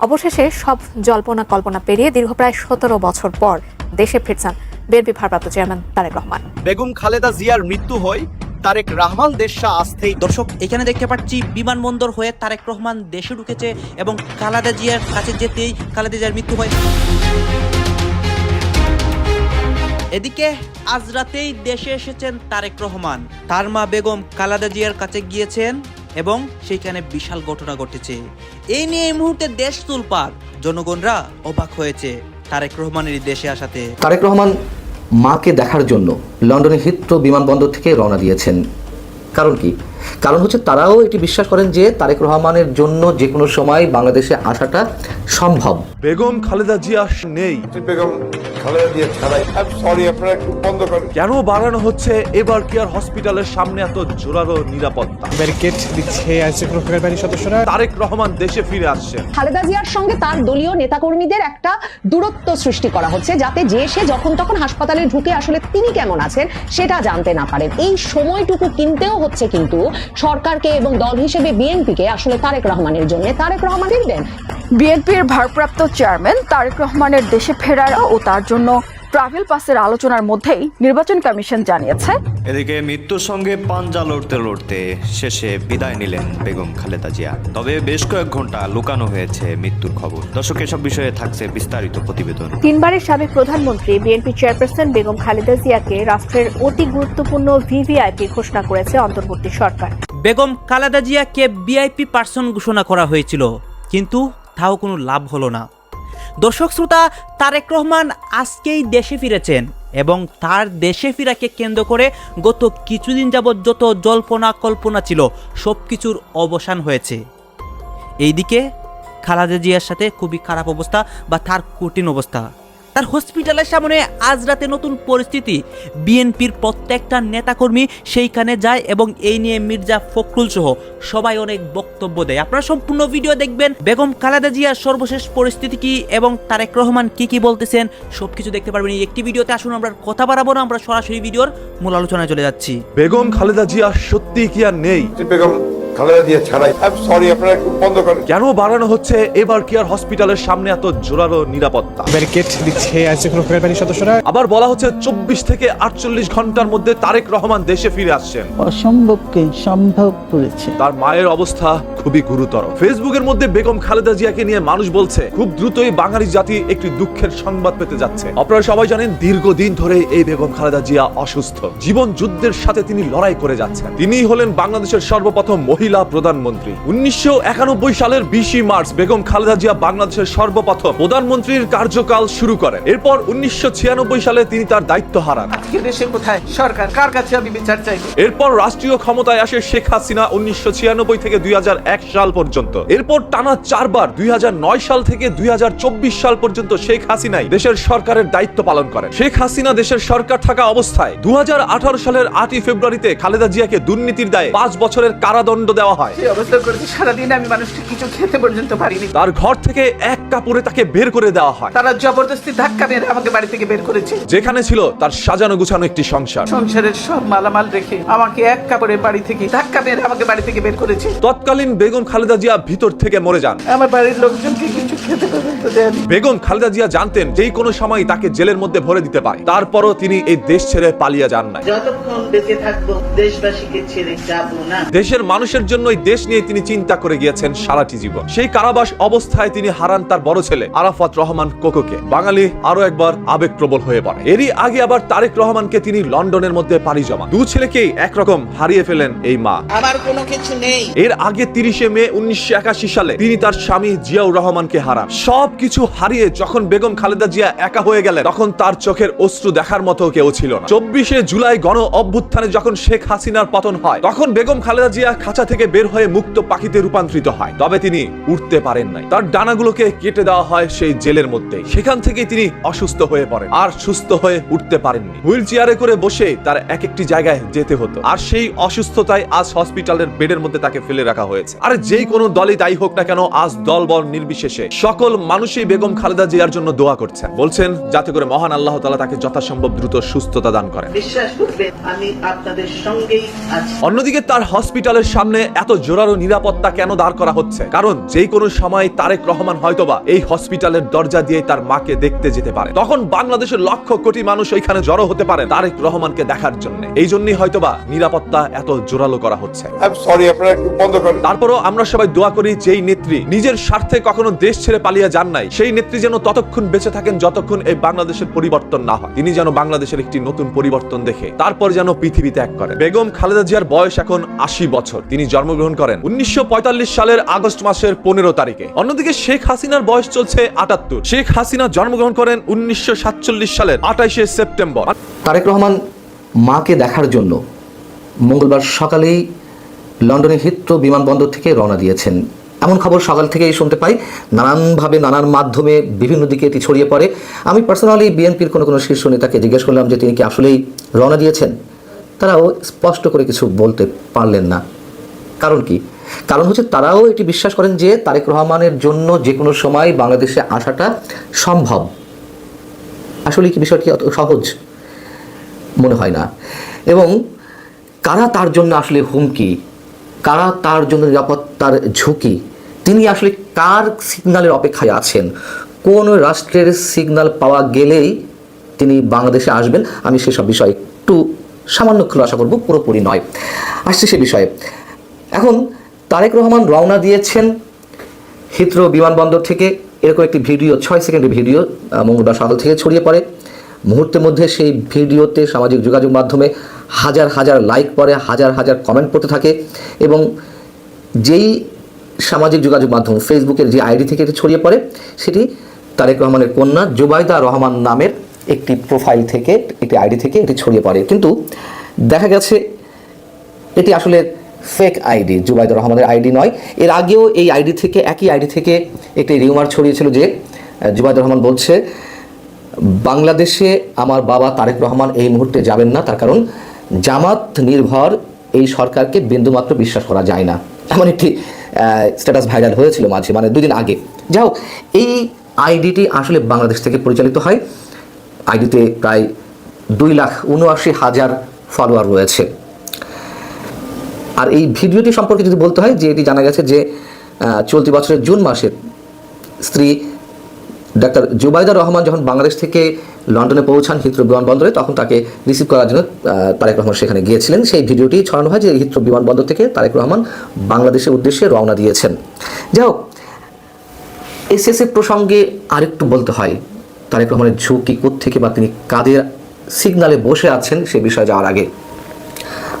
অবশেষে সব জল্পনা কল্পনা পেরিয়ে দীর্ঘ প্রায় সতেরো বছর পর দেশে ফিরছেন বিএনপি ভারপ্রাপ্ত চেয়ারম্যান তারেক রহমান। বেগম খালেদা জিয়ার মৃত্যু হয় তারেক রহমান দেশা আসতেই দর্শক এখানে দেখতে পাচ্ছি বিমানবন্দর হয়ে তারেক রহমান দেশে ঢুকেছে এবং খালেদা জিয়ার কাছে যেতেই খালেদা জিয়ার মৃত্যু হয়। এদিকে আজ রাতেই দেশে এসেছেন তারেক রহমান। তার মা বেগম খালেদা জিয়ার কাছে গিয়েছেন। এবং সেখানে বিশাল ঘটনা ঘটেছে। এই নিয়ে এই মুহূর্তে দেশ তুলপার জনগণরা অবাক হয়েছে তারেক রহমানের দেশে আসাতে। তারেক রহমান মাকে দেখার জন্য লন্ডনের হিত্র বিমানবন্দর থেকে রওনা দিয়েছেন। কারণ কি? কারণ হচ্ছে তারাও এটি বিশ্বাস করেন যে তারেক রহমানের জন্য যে কোনো সময় বাংলাদেশে আসাটা সম্ভব। বেগম খালেদা জিয়া নেই। বেগম খালেদা দিয়ে ছাড়াই সরি আপনারা একটু বন্ধ করেন। কেন বাড়ানো হচ্ছে? এবার কেয়ার হসপিটালের সামনে এত জোরালো নিরাপত্তা? ব্যারিকেড দিচ্ছে আইসিএফ রক্ষাকারী বাহিনীর সদস্যরা। তারেক রহমান দেশে ফিরে আসছেন। খালেদা জিয়ার সঙ্গে তার দলীয় নেতাকর্মীদের একটা দূরত্ব সৃষ্টি করা হচ্ছে যাতে যে সে যখন তখন হাসপাতালে ঢুকে আসলে তিনি কেমন আছেন সেটা জানতে না পারেন। এই সময়টুকু কিনতেও হচ্ছে কিন্তু সরকারকে এবং দল হিসেবে বিএনপিকে আসলে তারেক রহমানের জন্য। তারেক রহমান দেন। বিএনপির ভারপ্রাপ্ত চেয়ারম্যান তারেক রহমানের দেশে ফেরার ও তার জন্য ট্রাভেল পাসের আলোচনার মধ্যেই নির্বাচন কমিশন জানিয়েছে। এদিকে মৃত্যুর সঙ্গে পাঞ্জা লড়তে লড়তে শেষে বিদায় নিলেন বেগম খালেদা জিয়া। তবে বেশ কয়েক ঘণ্টা লুকানো হয়েছে মৃত্যুর খবর। দর্শক এসব বিষয়ে থাকছে বিস্তারিত প্রতিবেদন। তিনবারের সাবেক প্রধানমন্ত্রী বিএনপি চেয়ারপারসন বেগম খালেদা জিয়াকে রাষ্ট্রের অতি গুরুত্বপূর্ণ ভিভিআইপি ঘোষণা করেছে অন্তর্বর্তী সরকার। বেগম খালেদা জিয়াকে ভিআইপি পার্সন ঘোষণা করা হয়েছিল কিন্তু তাও কোনো লাভ হলো না। দর্শক শ্রোতা, তারেক রহমান আজকেই দেশে ফিরেছেন এবং তার দেশে ফিরাকে কেন্দ্র করে গত কিছুদিন যাবৎ যত জল্পনা কল্পনা ছিল সব কিছুর অবসান হয়েছে। এইদিকে খালাদা জিয়ার সাথে খুবই খারাপ অবস্থা বা তার কঠিন অবস্থা। তার হসপিটালের সামনে আজ রাতে নতুন পরিস্থিতি। বিএনপির প্রত্যেকটা নেতাকর্মী সেইখানে যায় এবং এই নিয়ে মির্জা ফখরুল সহ সবাই অনেক বক্তব্য দেয়। আপনারা সম্পূর্ণ ভিডিও দেখবেন। বেগম খালেদা জিয়ার সর্বশেষ পরিস্থিতি কি এবং তারেক রহমান কি কি বলতেছেন সবকিছু দেখতে পারবেন। এই একটি ভিডিওতে আসুন আমরা কথা বাড়াবো না আমরা সরাসরি ভিডিওর মূল আলোচনায় চলে যাচ্ছি। বেগম খালেদা জিয়া সত্যি কি আর নেই? বেগম খালেদা দিয়ে ছাড়াই। সরি আপনারা একটু বন্ধ করেন। কেন বাড়ানো হচ্ছে এবার কেয়ার হসপিটালের সামনে এত জোরালো নিরাপত্তা? ব্যারিকেড দিচ্ছে আইসিএফ রক্ষাকারী বাহিনীর সদস্যরা। আবার বলা হচ্ছে চব্বিশ থেকে আটচল্লিশ ঘণ্টার মধ্যে তারেক রহমান দেশে ফিরে আসছেন। অসম্ভবকে সম্ভব করেছে। তার মায়ের অবস্থা খুবই গুরুতর। ফেসবুকের মধ্যে বেগম খালেদা জিয়াকে নিয়ে মানুষ বলছে খুব দ্রুতই বাঙালি জাতি একটি দুঃখের সংবাদ পেতে যাচ্ছে। আপনারা সবাই জানেন দীর্ঘদিন ধরে এই বেগম খালেদা জিয়া অসুস্থ। জীবন যুদ্ধের সাথে তিনি লড়াই করে যাচ্ছেন। তিনি হলেন বাংলাদেশের সর্বপ্রথম মহিলা প্রধানমন্ত্রী। উনিশশো একানব্বই সালের বিশে মার্চ বেগম খালেদা জিয়া বাংলাদেশের সর্বপ্রথম প্রধানমন্ত্রীর কার্যকাল শুরু করেন। এরপর উনিশশো ছিয়ানব্বই সালে তিনি তার দায়িত্ব হারান। আজকে দেশে কোথায়? সরকার কার কাছে আমি বিচার চাইব এরপর রাষ্ট্রীয় ক্ষমতায় আসে শেখ হাসিনা উনিশশো ছিয়ানব্বই থেকে দুই সাল পর্যন্ত। এরপর টানা চারবার দুই হাজার নয় সাল থেকে দুই হাজার চব্বিশ সাল পর্যন্ত শেখ হাসিনাই দেশের সরকারের দায়িত্ব পালন করেন। শেখ হাসিনা দেশের সরকার থাকা অবস্থায় দুই হাজার আঠারো সালের আটই ফেব্রুয়ারিতে খালেদা জিয়াকে দুর্নীতির দায়ে পাঁচ বছরের কারাদণ্ড দেওয়া হয়। এই অবস্থা করেছে সারাদিন আমি মানুষকে কিছু খেতে পর্যন্ত পারিনি। তার ঘর থেকে এক কাপড়ে তাকে বের করে দেওয়া হয়। তারা জবরদস্তি ধাক্কা মেরে আমাকে বাড়ি থেকে বের করেছে। যেখানে ছিল তার সাজানো গুছানো একটি সংসার। সংসারের সব মালামাল রেখে আমাকে এক কাপড়ে বাড়ি থেকে ধাক্কা মেরে আমাকে বাড়ি থেকে বের করেছে। তৎকালীন বেগম খালেদা জিয়া ভিতর থেকে মরে যান। আমার বাড়ির লোকজনকে কিছু খেতে পর্যন্ত দেয়নি। বেগম খালেদা জিয়া জানতেন যেই কোনো সময় তাকে জেলের মধ্যে ভরে দিতে পারে। তারপরও তিনি এই দেশ ছেড়ে পালিয়ে যান নাই। যতক্ষণ বেঁচে থাকব দেশবাসীকে ছেড়ে যাব না। দেশের মানুষের জন্য দেশ নিয়ে তিনি চিন্তা করে গিয়েছেন সারাটি জীবন। সেই কারাবাস অবস্থায় তিনি হারান তার বড় ছেলে আরাফাত রহমান কোকোকে। বাঙালি আরও একবার আবেগপ্রবল হয়ে পড়ে। এরই আগে আবার তারেক রহমানকে তিনি লন্ডনের মধ্যে পাড়ি জমা দু ছেলেকেই একরকম হারিয়ে ফেলেন এই মা। আমার কোনো কিছু নেই। এর আগে তিরিশে মে উনিশশো একাশি সালে তিনি তার স্বামী জিয়াউর রহমানকে হারান। সব কিছু হারিয়ে যখন বেগম খালেদা জিয়া একা হয়ে গেলেন তখন তার চোখের অশ্রু দেখার মতো কেউ ছিল না। চব্বিশে জুলাই গণ অভ্যুত্থানে যখন শেখ হাসিনার পতন হয় তখন বেগম খালেদা জিয়া খাঁচা থেকে বের হয়ে মুক্ত পাখিতে রূপান্তরিত হয়। তবে তিনি উঠতে পারেন নাই। তার ডানাগুলোকে কেটে দেওয়া হয় সেই জেলের মধ্যে। সেখান থেকেই তিনি অসুস্থ হয়ে পড়েন। আর সুস্থ হয়ে উঠতে পারেননি। হুইল চেয়ারে করে বসে তার এক একটি জায়গায় যেতে হতো। আর সেই অসুস্থতায় আজ হসপিটালের বেডের মধ্যে তাকে ফেলে রাখা হয়েছে। আর যেই কোনো দলই দায়ী হোক না কেন আজ দল বল নির্বিশেষে। সকল মানুষই বেগম খালেদা জিয়ার জন্য দোয়া করছেন। বলছেন যাতে করে মহান আল্লাহ তালা তাকে যথাসম্ভব দ্রুত সুস্থতা দান করেন। বিশ্বাস করবে আমি আপনাদের সঙ্গেই অন্যদিকে তার হসপিটালের সামনে সামনে এত জোরালো নিরাপত্তা কেন দাঁড় করা হচ্ছে? কারণ যে কোনো সময় তারেক রহমান হয়তোবা এই হসপিটালের দরজা দিয়ে তার মাকে দেখতে যেতে পারে। তখন বাংলাদেশের লক্ষ কোটি মানুষ ওইখানে জড়ো হতে পারে তারেক রহমানকে দেখার জন্য। এই জন্যই হয়তোবা নিরাপত্তা এত জোরালো করা হচ্ছে। তারপরও আমরা সবাই দোয়া করি যেই নেত্রী নিজের স্বার্থে কখনো দেশ ছেড়ে পালিয়ে যান নাই সেই নেত্রী যেন ততক্ষণ বেঁচে থাকেন যতক্ষণ এই বাংলাদেশের পরিবর্তন না হয়। তিনি যেন বাংলাদেশের একটি নতুন পরিবর্তন দেখে তারপর যেন পৃথিবী ত্যাগ করেন বেগম খালেদা জিয়ার বয়স এখন আশি বছর। তিনি জন্মগ্রহণ করেন। উনিশশো পঁয়তাল্লিশ সালের আগস্ট মাসের পনেরো তারিখে। অন্যদিকে শেখ হাসিনার বয়স চলছে আটাত্তর। শেখ হাসিনা জন্মগ্রহণ করেন উনিশশো সাতচল্লিশ সালের আঠাইশে সেপ্টেম্বর। তারেক রহমান মাকে দেখার জন্য মঙ্গলবার সকালেই লন্ডনের হিত্র বিমানবন্দর থেকে রওনা দিয়েছেন। এমন খবর সকাল থেকেই শুনতে পাই। নানানভাবে নানান মাধ্যমে বিভিন্ন দিকে এটি ছড়িয়ে পড়ে। আমি পার্সোনালি বিএনপির কোনো কোনো শীর্ষ নেতাকে জিজ্ঞেস করলাম যে তিনি কি আসলেই রওনা দিয়েছেন? তারাও স্পষ্ট করে কিছু বলতে পারলেন না। কারণ কি? কারণ হচ্ছে তারাও এটি বিশ্বাস করেন যে তারেক রহমানের জন্য যে কোনো সময় বাংলাদেশে আসাটা সম্ভব। আসলে কি বিষয়টি অত সহজ? মনে হয় না। এবং কারা তার জন্য আসলে হুমকি? কারা তার জন্য নিরাপত্তার ঝুঁকি? তিনি আসলে কার সিগনালের অপেক্ষায় আছেন? কোন রাষ্ট্রের সিগনাল পাওয়া গেলেই তিনি বাংলাদেশে আসবেন? আমি সেসব বিষয়ে একটু সামান্য খোলাসা করব, পুরোপুরি নয়। আসছে সে বিষয়ে। এখন তারেক রহমান রওনা দিয়েছেন হিথ্রো বিমানবন্দর থেকে। এরকম একটি ভিডিও, ছয় সেকেন্ডের ভিডিও মঙ্গলবার সকাল থেকে ছড়িয়ে পড়ে। মুহূর্তের মধ্যে সেই ভিডিওতে সামাজিক যোগাযোগ মাধ্যমে হাজার হাজার লাইক পড়ে, হাজার হাজার কমেন্ট পড়তে থাকে এবং যেই সামাজিক যোগাযোগ মাধ্যম ফেসবুকের যে আইডি থেকে এটি ছড়িয়ে পড়ে, সেটি তারেক রহমানের কন্যা জুবাইদা রহমান নামের একটি প্রোফাইল থেকে, একটি আইডি থেকে এটি ছড়িয়ে পড়ে। কিন্তু দেখা গেছে, এটি আসলে ফেক আইডি জুবাইদুর রহমানের আইডি নয়। এর আগেও এই আইডি থেকে, একই আইডি থেকে একটি রিউমার ছড়িয়েছিল যে জুবাইদুর রহমান বলছে, বাংলাদেশে আমার বাবা তারেক রহমান এই মুহূর্তে যাবেন না। তার কারণ জামাত নির্ভর এই সরকারকে বিন্দুমাত্র বিশ্বাস করা যায় না। এমন একটি স্ট্যাটাস ভাইরাল হয়েছিল মাঝে মানে দুদিন আগে। যাই হোক, এই আইডিটি আসলে বাংলাদেশ থেকে পরিচালিত হয়। আইডিতে প্রায় দুই লাখ উনআশি হাজার ফলোয়ার রয়েছে। আর এই ভিডিওটি সম্পর্কে যদি বলতে হয়, যে এটি জানা গেছে যে চলতি বছরের জুন মাসে স্ত্রী ডাক্তার জুবাইদা রহমান যখন বাংলাদেশ থেকে লন্ডনে পৌঁছান হিথ্রো বিমানবন্দরে, তখন তাকে রিসিভ করার জন্য তারেক রহমান সেখানে গিয়েছিলেন। সেই ভিডিওটি ছড়ানো হয় যে, হিথ্রো বিমানবন্দর থেকে তারেক রহমান বাংলাদেশের উদ্দেশ্যে রওনা দিয়েছেন। যাই হোক এসএসএফ প্রসঙ্গে আরেকটু বলতে হয়, তারেক রহমানের ঝুঁকি থেকে বা তিনি কাদের সিগনালে বসে আছেন সে বিষয়ে যাওয়ার আগে।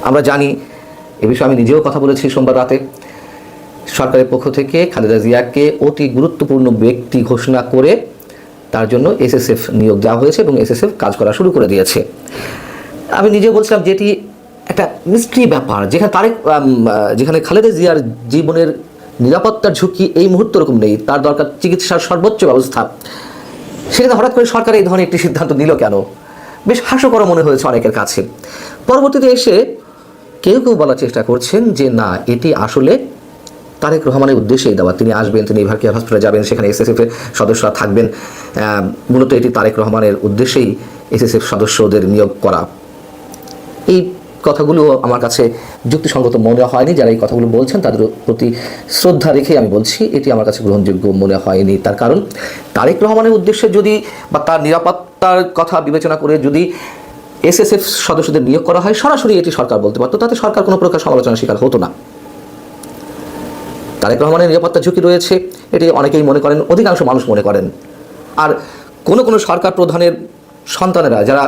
আমরা জানি এ বিষয়ে আমি নিজেও কথা বলেছি সোমবার রাতে। সরকারের পক্ষ থেকে খালেদা জিয়াকে অতি গুরুত্বপূর্ণ ব্যক্তি ঘোষণা করে তার জন্য এসএসএফ নিয়োগ দেওয়া হয়েছে এবং এসএসএফ কাজ করা শুরু করে দিয়েছে। আমি নিজেও বলছিলাম যেটি একটা মিস্ট্রি ব্যাপার, যেখানে তারেক যেখানে খালেদা জিয়ার জীবনের নিরাপত্তার ঝুঁকি এই মুহূর্তে ওরকম নেই, তার দরকার চিকিৎসার সর্বোচ্চ ব্যবস্থা। সেখানে হঠাৎ করে সরকার এই ধরনের একটি সিদ্ধান্ত নিল কেন? বেশ হাস্যকর মনে হয়েছে অনেকের কাছে। পরবর্তীতে এসে কেউ কেউ বলার চেষ্টা করছেন যে, না, এটি আসলে তারেক রহমানের উদ্দেশ্যেই দেওয়া। তিনি আসবেন, তিনি কেয়ার হসপিটালে যাবেন, সেখানে এসএসএফ এর সদস্যরা থাকবেন। মূলত এটি তারেক রহমানের উদ্দেশ্যেই এসএসএফ সদস্যদের নিয়োগ করা। এই কথাগুলো আমার কাছে যুক্তিসঙ্গত মনে হয়নি। যারা এই কথাগুলো বলছেন, তাদের প্রতি শ্রদ্ধা রেখে আমি বলছি, এটি আমার কাছে গ্রহণযোগ্য মনে হয়নি। তার কারণ, তারেক রহমানের উদ্দেশ্যে যদি বা তার নিরাপত্তার কথা বিবেচনা করে যদি এসএসএফ সদস্যদের নিয়োগ করা হয়। সরাসরি এটি সরকার বলতে পারতো। তাতে সরকার কোনো প্রকার সমালোচনার শিকার হতো না। তারেক রহমানের নিরাপত্তা ঝুঁকি রয়েছে। এটি অনেকেই মনে করেন, অধিকাংশ মানুষ মনে করেন। আর কোনো কোনো সরকার প্রধানের সন্তানেরা যারা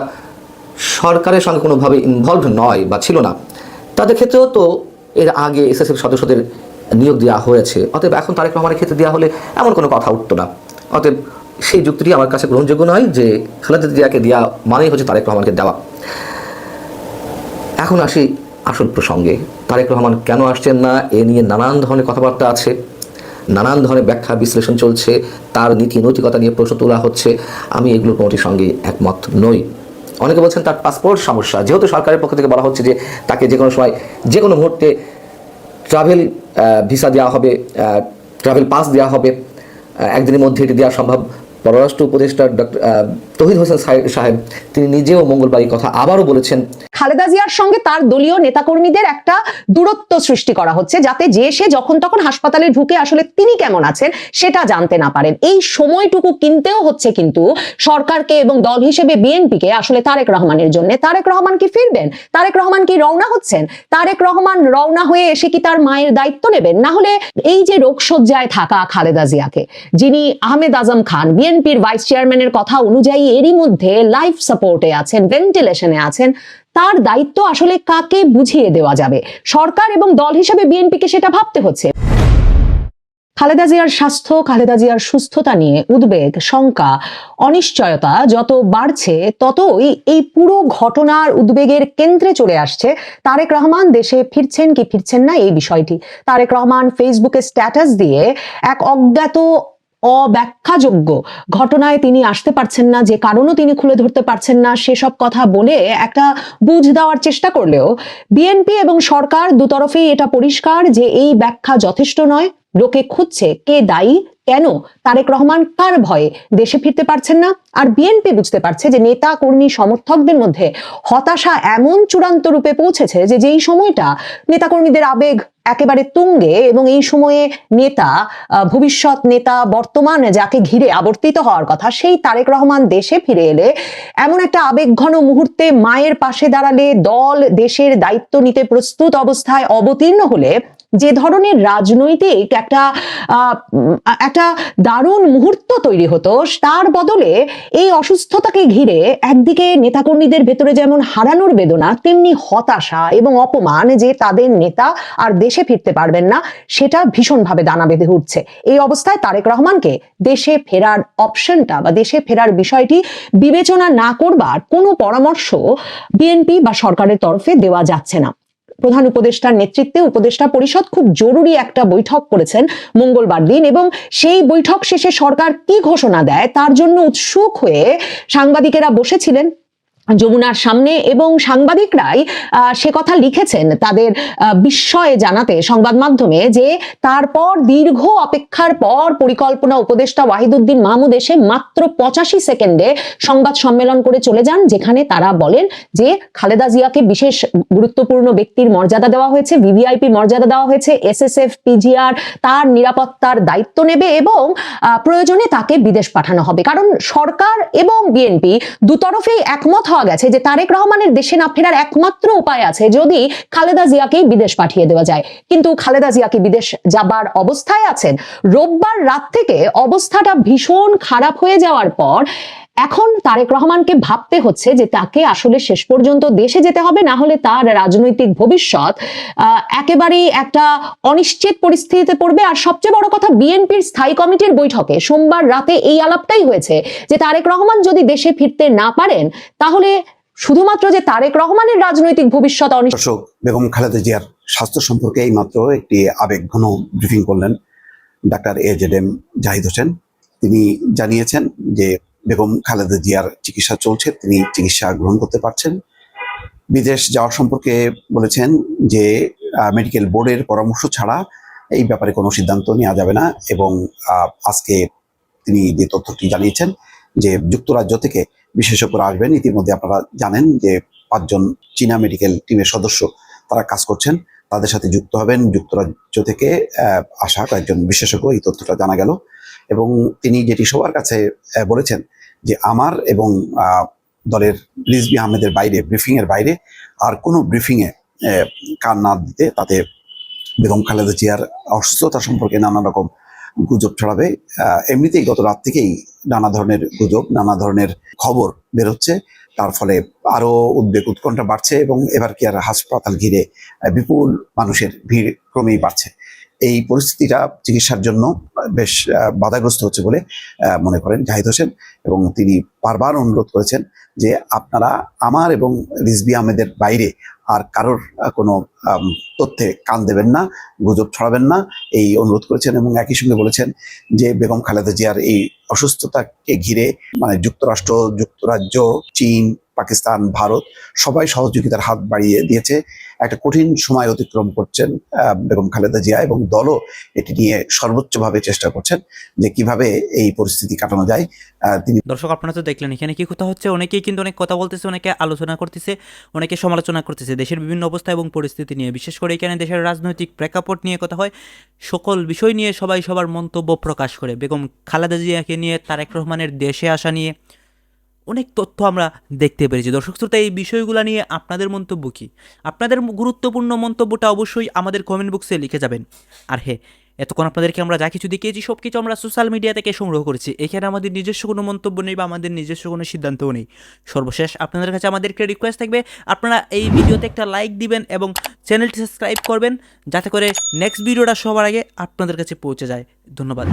সরকারের সঙ্গে কোনোভাবে ইনভলভ নয় বা ছিল না, তাদের ক্ষেত্রেও তো এর আগে এসএসএফ সদস্যদের নিয়োগ দেওয়া হয়েছে। অতএব এখন তারেক রহমানের ক্ষেত্রে দেওয়া হলে এমন কোনো কথা উঠতো না। অতএব সেই যুক্তিটি আমার কাছে গ্রহণযোগ্য নয় যে খালেদা জিয়াকে দেওয়া মানেই হচ্ছে তারেক রহমানকে দেওয়া। এখন আসি আসল প্রসঙ্গে। তারেক রহমান কেন আসছেন না? এ নিয়ে নানান ধরনের কথাবার্তা আছে, নানান ধরনের ব্যাখ্যা, বিশ্লেষণ চলছে, তার নীতি, নৈতিকতা নিয়ে প্রশ্ন তোলা হচ্ছে। আমি এগুলোর কোনোটির সঙ্গে একমত নই। অনেকে বলছেন তার পাসপোর্ট সমস্যা। যেহেতু সরকারের পক্ষ থেকে বলা হচ্ছে যে তাকে যে কোনো সময়, যে কোনো মুহূর্তে ট্রাভেল ভিসা দেওয়া হবে ট্রাভেল পাস দেওয়া হবে একদিনের মধ্যে এটি দেওয়া সম্ভব। পররাষ্ট্র উপদেষ্টা ডক্টর তহিদ হোসেন সাহেব- তিনি নিজেও মঙ্গলবার কথা আবারও বলেছেন। খালেদা জিয়ার সঙ্গে তার দলীয় নেতাকর্মীদের একটা দূরত্ব সৃষ্টি করা হচ্ছে, যাতে যে সে যখন তখন হাসপাতালে ঢুকে আসলে তিনি কেমন আছেন সেটা জানতে না পারেন। এই সময়টুকু কিনতেও হচ্ছে কিন্তু সরকারকে এবং দল হিসেবে বিএনপিকে আসলে তারেক রহমানের জন্য। তারেক রহমান কি ফিরবেন? তারেক রহমান কি রওনা হচ্ছেন? তারেক রহমান রওনা হয়ে এসে কি তার মায়ের দায়িত্ব নেবেন? না হলে এই যে রোগসজ্জায় থাকা খালেদা জিয়াকে, যিনি আহমেদ আজম খান বিএনপির ভাইস চেয়ারম্যানের কথা অনুযায়ী এরই মধ্যে লাইফ সাপোর্টে আছেন, ভেন্টিলেশনে আছেন। তার দায়িত্ব আসলে কাকে বুঝিয়ে দেওয়া যাবে? সরকার এবং দল হিসেবে বিএনপিকে সেটা ভাবতে হচ্ছে। খালেদা জিয়ার স্বাস্থ্য, খালেদা জিয়ার সুস্থতা নিয়ে উদ্বেগ, শঙ্কা, অনিশ্চয়তা যত বাড়ছে, ততই এই পুরো ঘটনার উদ্বেগের কেন্দ্রে চলে আসছে। তারেক রহমান দেশে ফিরছেন কি ফিরছেন না এই বিষয়টি। তারেক রহমান ফেসবুকে স্ট্যাটাস দিয়ে এক অজ্ঞাত অব্যাখ্যাযোগ্য। ঘটনায় তিনি আসতে পারছেন না, যে কারণও তিনি খুলে ধরতে পারছেন না, সেসব কথা বলে একটা বুঝ দেওয়ার চেষ্টা করলেও বিএনপি এবং সরকার দুতরফেই এটা পরিষ্কার যে এই ব্যাখ্যা যথেষ্ট নয়। লোকে খুঁজছে কে দায়ী, কেন? তারেক রহমান কার ভয়ে দেশে ফিরতে পারছেন না? আর বিএনপি বুঝতে পারছে যে নেতা, কর্মী, সমর্থকদের মধ্যে হতাশা এমন চূড়ান্ত রূপে পৌঁছেছে যে যেই সময়টা নেতাকর্মীদের আবেগ একেবারে তুঙ্গে এবং এই সময়ে নেতা ভবিষ্যৎ নেতা, বর্তমান যাকে ঘিরে আবর্তিত হওয়ার কথা, সেই তারেক রহমান দেশে ফিরে এলে এমন একটা আবেগঘন মুহূর্তে মায়ের পাশে দাঁড়ালে দল দেশের দায়িত্ব নিতে প্রস্তুত অবস্থায় অবতীর্ণ হলে যে ধরনের রাজনৈতিক একটা একটা দারুণ মুহূর্ত তৈরি হতো, তার বদলে এই অসুস্থতাকে ঘিরে একদিকে নেতাকর্মীদের ভেতরে যেমন হারানোর বেদনা, তেমনি হতাশা এবং অপমান যে তাদের নেতা আর দেশে ফিরতে পারবেন না, সেটা ভীষণভাবে দানা বেঁধে উঠছে। এই অবস্থায় তারেক রহমানকে দেশে ফেরার অপশনটা বা দেশে ফেরার বিষয়টি বিবেচনা না করবার কোনো পরামর্শ বিএনপি বা সরকারের তরফে দেওয়া যাচ্ছে না। প্রধান উপদেষ্টার নেতৃত্বে উপদেষ্টা পরিষদ খুব জরুরি একটা বৈঠক করেছেন মঙ্গলবার দিন এবং সেই বৈঠক শেষে সরকার কি ঘোষণা দেয় তার জন্য উৎসুক হয়ে সাংবাদিকেরা বসেছিলেন। যমুনার সামনে এবং সাংবাদিকরাই সে কথা লিখেছেন তাদের বিস্ময়ে জানাতে সংবাদ মাধ্যমে যে তারপর দীর্ঘ অপেক্ষার পর পরিকল্পনা উপদেষ্টা ওয়াহিদুদ্দিন মাহমুদ এসে মাত্র পঁচাশি সেকেন্ডে সংবাদ সম্মেলন করে চলে যান, যেখানে তারা বলেন যে খালেদা জিয়াকে বিশেষ গুরুত্বপূর্ণ ব্যক্তির মর্যাদা দেওয়া হয়েছে, ভিভিআইপি মর্যাদা দেওয়া হয়েছে, এসএসএফ, পিজিআর তার নিরাপত্তার দায়িত্ব নেবে এবং প্রয়োজনে তাকে বিদেশ পাঠানো হবে। কারণ সরকার এবং বিএনপি দুতরফেই একমত হওয়া গেছে যে তারেক রহমানের দেশে না ফেরার একমাত্র উপায় আছে যদি খালেদা জিয়াকেই বিদেশ পাঠিয়ে দেওয়া যায়। কিন্তু খালেদা জিয়াকে বিদেশ যাবার অবস্থায় আছেন। রোববার রাত থেকে অবস্থাটা ভীষণ খারাপ হয়ে যাওয়ার পর এখন তারেক রহমানকে ভাবতে হচ্ছে যে তাকে আসলে শেষ পর্যন্ত দেশে যেতে হবে, না হলে তার রাজনৈতিক ভবিষ্যৎ একেবারেই একটা অনিশ্চিত পরিস্থিতিতে পড়বে। আর সবচেয়ে বড় কথা, বিএনপির স্থায়ী কমিটির বৈঠকে সোমবার রাতে এই আলাপটাই হয়েছে যে তারেক রহমান যদি দেশে ফিরতে না পারেন, তাহলে শুধুমাত্র যে তারেক রহমানের রাজনৈতিক ভবিষ্যৎ অনিশ্চিত বেগম খালেদা জিয়ার স্বাস্থ্য সম্পর্কে এই মাত্র একটি আবেগঘন ব্রিফিং করলেন doctor A Z M Zahid Hossain. তিনি জানিয়েছেন যে বেগম খালেদা জিয়ার চিকিৎসা চলছে, তিনি চিকিৎসা গ্রহণ করতে পারছেন। বিদেশ যাওয়ার সম্পর্কে বলেছেন যে মেডিকেল বোর্ডের পরামর্শ ছাড়া এই ব্যাপারে কোনো সিদ্ধান্ত নেওয়া যাবে না এবং আজকে তিনি যে তথ্যটি জানিয়েছেন যে যুক্তরাজ্য থেকে বিশেষজ্ঞরা আসবেন, ইতিমধ্যে আপনারা জানেন যে পাঁচজন চীনা মেডিকেল টিমের সদস্য তারা কাজ করছেন। তাদের সাথে যুক্ত হবেন, যুক্তরাজ্য থেকে আসা কয়েকজন বিশেষজ্ঞ, এই তথ্যটা জানা গেল। এবং তিনি যেটি সবার কাছে বলেছেন যে আমার এবং দলের রিজবি আহমেদের বাইরে ব্রিফিং এর বাইরে আর কোনো ব্রিফিং এ আহ, কান না দিতে তাতে বেগম খালেদা জিয়ার অসুস্থতা সম্পর্কে নানা রকম গুজব ছড়াবে। এমনিতেই গত রাত থেকেই নানা ধরনের গুজব নানা ধরনের খবর বেরোচ্ছে। তার ফলে আরও উদ্বেগ উৎকণ্ঠা বাড়ছে এবং এবার কি আর হাসপাতাল ঘিরে বিপুল মানুষের ভিড় ক্রমেই বাড়ছে। এই পরিস্থিতিটা চিকিৎসার জন্য বেশ বাধাগ্রস্ত হচ্ছে বলে মনে করেন জাহিদ হোসেন এবং তিনি বারবার অনুরোধ করেছেন যে আপনারা আমার এবং রিজবি আহমেদের বাইরে আর কারোর কোনো তথ্যে কান দেবেন না, গুজব ছড়াবেন না। এই অনুরোধ করেছেন এবং একই সঙ্গে বলেছেন যে, বেগম খালেদা জিয়ার এই অসুস্থতাকে ঘিরে মানে যুক্তরাষ্ট্র, যুক্তরাজ্য, চীন, পাকিস্তান, ভারত সবাই সহযোগিতার হাত বাড়িয়ে দিয়েছে। একটা কঠিন সময় অতিক্রম করছেন বেগম খালেদা জিয়া এবং দলও এটি নিয়ে সর্বোচ্চভাবে চেষ্টা করছেন যে, কীভাবে এই পরিস্থিতি কাটানো যায়। তিনি দর্শক, আপনারা তো দেখলেন, এখানে কি কথা হচ্ছে? অনেকেই কিন্তু অনেক কথা বলতেছে, অনেকে আলোচনা করতেছে, অনেকে সমালোচনা করতেছে। দেশের বিভিন্ন অবস্থা এবং পরিস্থিতি নিয়ে, বিশেষ করে এখানে দেশের রাজনৈতিক প্রেক্ষাপট নিয়ে কথা হয়। সকল বিষয় নিয়ে সবাই সবার মন্তব্য প্রকাশ করে। বেগম খালেদা জিয়াকে নিয়ে, তারেক রহমানের দেশে আসা নিয়ে অনেক তথ্য আমরা দেখতে পেরেছি। দর্শক শ্রোতা, এই বিষয়গুলো নিয়ে আপনাদের মন্তব্য কী? আপনাদের গুরুত্বপূর্ণ মন্তব্যটা অবশ্যই আমাদের কমেন্ট বক্সে লিখে যাবেন। আর হ্যাঁ এতক্ষণ আপনাদেরকে আমরা যা কিছু দেখিয়েছি সব কিছু আমরা সোশ্যাল মিডিয়া থেকে সংগ্রহ করেছি। এখানে আমাদের নিজস্ব কোনো মন্তব্য নেই বা আমাদের নিজস্ব কোনো সিদ্ধান্তও নেই। সর্বশেষ আপনাদের কাছে আমাদেরকে রিকোয়েস্ট থাকবে, আপনারা এই ভিডিওতে একটা লাইক দিবেন এবং চ্যানেলটি সাবস্ক্রাইব করবেন, যাতে করে নেক্সট ভিডিওটা সবার আগে আপনাদের কাছে পৌঁছে যায়। ধন্যবাদ।